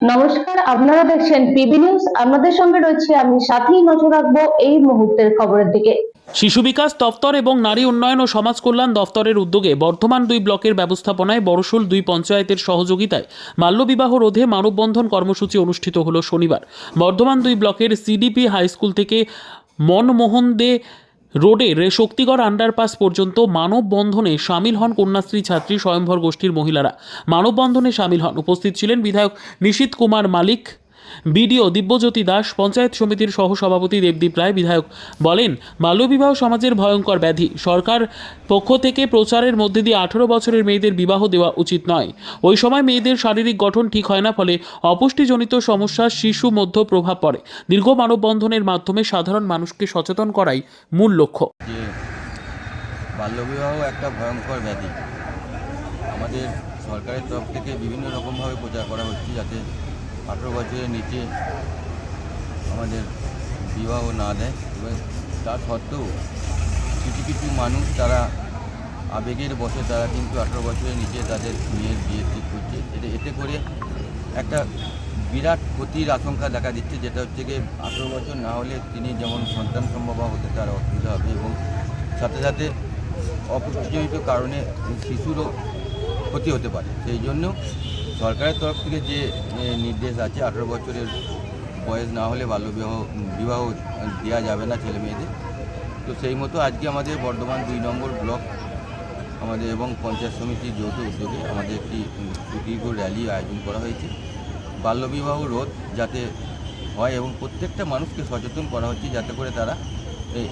নমস্কার, আপনারা দেখছেন পিবি নিউজ। আপনাদের সঙ্গে রয়েছে আমি সাথেই নজর রাখব এই মুহূর্তের খবরের দিকে। শিশু বিকাশ দপ্তর এবং নারী উন্নয়ন ও সমাজ কল্যাণ দপ্তরের উদ্যোগে বর্ধমান দুই ব্লকের ব্যবস্থাপনায় বড়শোল দুই পঞ্চায়েতের সহযোগিতায় বাল্যবিবাহ রোধে মানববন্ধন কর্মসূচি অনুষ্ঠিত হলো শনিবার। বর্ধমান দুই ব্লকের সিডিপি হাই স্কুল থেকে মনমোহন দে রোডের শক্তিগড় আন্ডারপাস পর্যন্ত মানববন্ধনে সামিল হন কন্যাশ্রী ছাত্রী স্বয়ম্ভর গোষ্ঠীর মহিলারা। মানববন্ধনে সামিল হন। উপস্থিত ছিলেন বিধায়ক নিশীত কুমার মালিক বিডিও দিব্যজ্যোতি দাস, পঞ্চায়েত সমিতির সহসভাপতি দেবদীপ রায়, বিধায়ক বলেন, বাল্যবিবাহ সমাজের ভয়ঙ্কর ব্যাধি। সরকার পক্ষ থেকে প্রচারের মধ্যে দিয়ে আঠারো বছরের মেয়েদের বিবাহ দেওয়া উচিত নয়। ওই সময় মেয়েদের শারীরিক গঠন ঠিক হয় না, ফলে অপুষ্টিজনিত সমস্যা, শিশু মধ্য প্রভাব পড়ে। দীর্ঘ মানববন্ধনের মাধ্যমে সাধারণ মানুষকে সচেতন করাই মূল লক্ষ্য। বাল্যবিবাহ একটা ভয়ঙ্কর ব্যাধি। আমাদের সরকারের তরফ থেকে বিভিন্ন রকমভাবে প্রচার করা হচ্ছে যাতে আঠেরো বছরের নিচে আমাদের বিবাহ না দেয়। এবং তা সত্ত্বেও কিছু কিছু মানুষ তারা আবেগের বসে তারা কিন্তু আঠেরো বছরের নিচে তাদের মেয়ের বিয়ে ঠিক করছে। এটা এতে করে একটা বিরাট ক্ষতির আশঙ্কা দেখা দিচ্ছে, যেটা হচ্ছে গিয়ে আঠেরো বছর না হলে তিনি যেমন সন্তান সম্ভব হতে তার অসুবিধা হবে এবং সাথে সাথে অপুষ্টিজনিত কারণে শিশুরও ক্ষতি হতে পারে। সেই জন্য সরকারের তরফ থেকে যে নির্দেশ আছে, আঠেরো বছরের বয়স না হলে বাল্যবিবাহ বিবাহ দেওয়া যাবে না ছেলে মেয়েদের তো সেই মতো আজকে আমাদের বর্ধমান দুই নম্বর ব্লক আমাদের এবং পঞ্চায়েত সমিতির যৌথ উদ্যোগে আমাদের একটি সুদীর্ঘ র্যালি আয়োজন করা হয়েছে বাল্যবিবাহ রোধ যাতে হয় এবং প্রত্যেকটা মানুষকে সচেতন করা হচ্ছে, যাতে করে তারা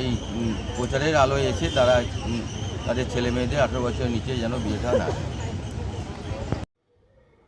এই- প্রচারের আলোয় এসে তারা তাদের ছেলে মেয়েদের আঠেরো বছরের নিচে যেন বিয়েটা না।